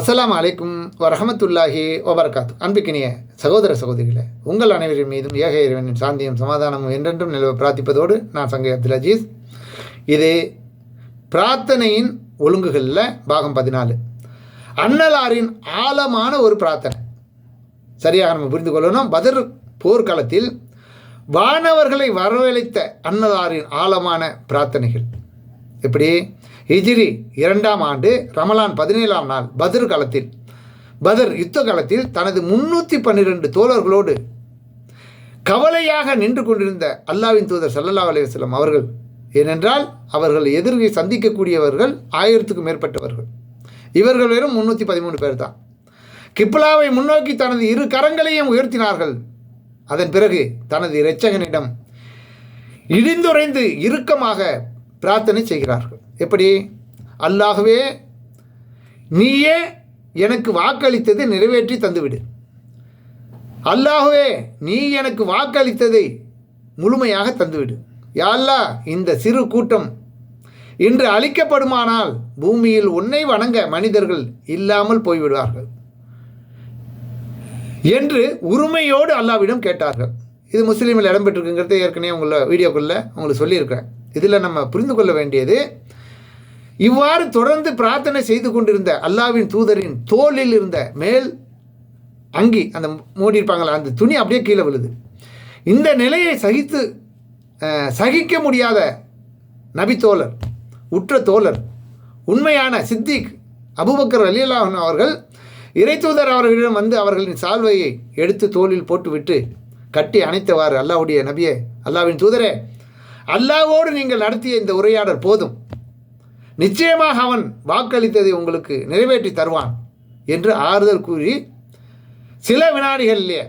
அஸ்லாம் அலைக்கும் வரஹமத்துல்லாஹி வபரகாத்து. அன்பிக்கினிய சகோதர சகோதரிகளே உங்கள் அனைவரின் மீதும் ஏக இறைவனின் சாந்தியும் சமாதானமும் என்றென்றும் நிலவ பிரார்த்திப்பதோடு நான் சங்கை அப்துல் அஜீஸ். இது பிரார்த்தனையின் ஒழுங்குகளில் பாகம் பதினாலு. அன்னலாரின் ஆழமான ஒரு பிரார்த்தனை. சரியாக நம்ம புரிந்து கொள்ளணும். பதர் போர்க்களத்தில் வானவர்களை வரவழைத்த அன்னலாரின் ஆழமான பிரார்த்தனைகள். எப்படி? ஹிஜிரி இரண்டாம் ஆண்டு ரமலான் பதினேழாம் நாள் பத்ர் காலத்தில். பதர் யுத்த காலத்தில் தனது முன்னூற்றி பன்னிரெண்டு தோழர்களோடு கவலையாக நின்று கொண்டிருந்த அல்லாவின் தூதர் சல்லல்லா அலைவாஸ்லம் அவர்கள். ஏனென்றால் அவர்கள் எதிர்கை சந்திக்கக்கூடியவர்கள் ஆயிரத்துக்கும் மேற்பட்டவர்கள். இவர்கள் வெறும் முன்னூற்றி பதிமூணு பேர் தான். கிப்லாவை முன்னோக்கி தனது இரு கரங்களையும் உயர்த்தினார்கள். அதன் பிறகு தனது இரட்சகனிடம் இடிந்துரைந்து இறுக்கமாக பிரார்த்தனை செய்கிறார்கள். எப்படி? அல்லாகவே நீயே எனக்கு வாக்களித்ததை நிறைவேற்றி தந்துவிடு. அல்லாகவே நீ எனக்கு வாக்களித்ததை முழுமையாக தந்துவிடு. யாழ்லா இந்த சிறு கூட்டம் இன்று அழிக்கப்படுமானால் பூமியில் உன்னை வணங்க மனிதர்கள் இல்லாமல் போய்விடுவார்கள் என்று உரிமையோடு அல்லாவிடம் கேட்டார்கள். இது முஸ்லீமில் இடம்பெற்றிருக்குங்கிறத ஏற்கனவே உங்களை வீடியோக்குள்ளே உங்களுக்கு சொல்லியிருக்கிறேன். இதில் நம்ம புரிந்து கொள்ள வேண்டியது இவ்வாறு தொடர்ந்து பிரார்த்தனை செய்து கொண்டிருந்த அல்லாவின் தூதரின் தோளில் இருந்த மேல் அங்கி அந்த மூடி இருப்பாங்களா அந்த துணி அப்படியே கீழே விழுது. இந்த நிலையை சகித்து சகிக்க முடியாத நபி தோழர் உற்ற தோழர் உண்மையான சித்திக் அபுபக்கர் அலியல்லாஹன் அவர்கள் இறைத்தூதர் அவர்களிடம் வந்து அவர்களின் சால்வையை எடுத்து தோளில் போட்டுவிட்டு கட்டி அணைத்தவாறு அல்லாஹுடைய நபியே அல்லாவின் தூதரே அல்லாவோடு நீங்கள் நடத்திய இந்த உரையாடல் போதும். நிச்சயமாக அவன் வாக்களித்ததை உங்களுக்கு நிறைவேற்றி தருவான் என்று ஆறுதல் கூறி சில வினாடிகளிலே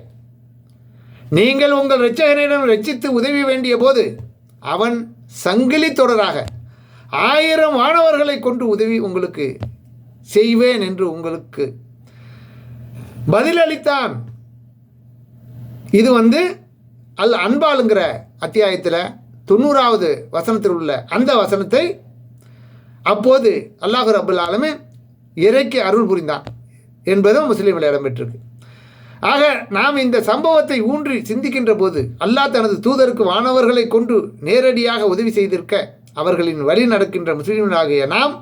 நீங்கள் உங்கள் இரட்சகனிடம் ரட்சித்து உதவி வேண்டிய போது அவன் சங்கிலி தொடராக ஆயிரம் மாணவர்களை கொண்டு உதவி உங்களுக்கு செய்வேன் என்று உங்களுக்கு பதிலளித்தான். இது வந்து அல் அன்பாளுங்கிற அத்தியாயத்தில் தொண்ணூறாவது வசனத்தில் உள்ள அந்த வசனத்தை அப்போது அல்லாஹு ரபுல் ஆலமே இறைக்கு அருள் புரிந்தான் என்பதும் முஸ்லீமில் இடம்பெற்றிருக்கு. ஆக நாம் இந்த சம்பவத்தை ஊன்றி சிந்திக்கின்ற போது அல்லாஹ் தனது தூதருக்கு வானவர்களை கொண்டு நேரடியாக உதவி செய்திருக்க அவர்களின் வழி நடக்கின்ற முஸ்லீம்களாகிய நாம்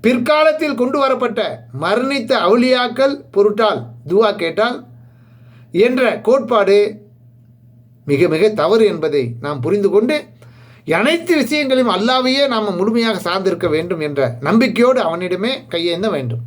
பிற்காலத்தில் கொண்டு வரப்பட்ட மரணித்த அவுளியாக்கள் பொருட்டால் துவா கேட்டால் என்ற கோட்பாடு மிக மிக தவறு என்பதை நாம் புரிந்து கொண்டு அனைத்து விஷயங்களையும் அல்லாவையே நாம் முழுமையாக சார்ந்திருக்க வேண்டும் என்ற நம்பிக்கையோடு அவனிடமே கையேந்த வேண்டும்.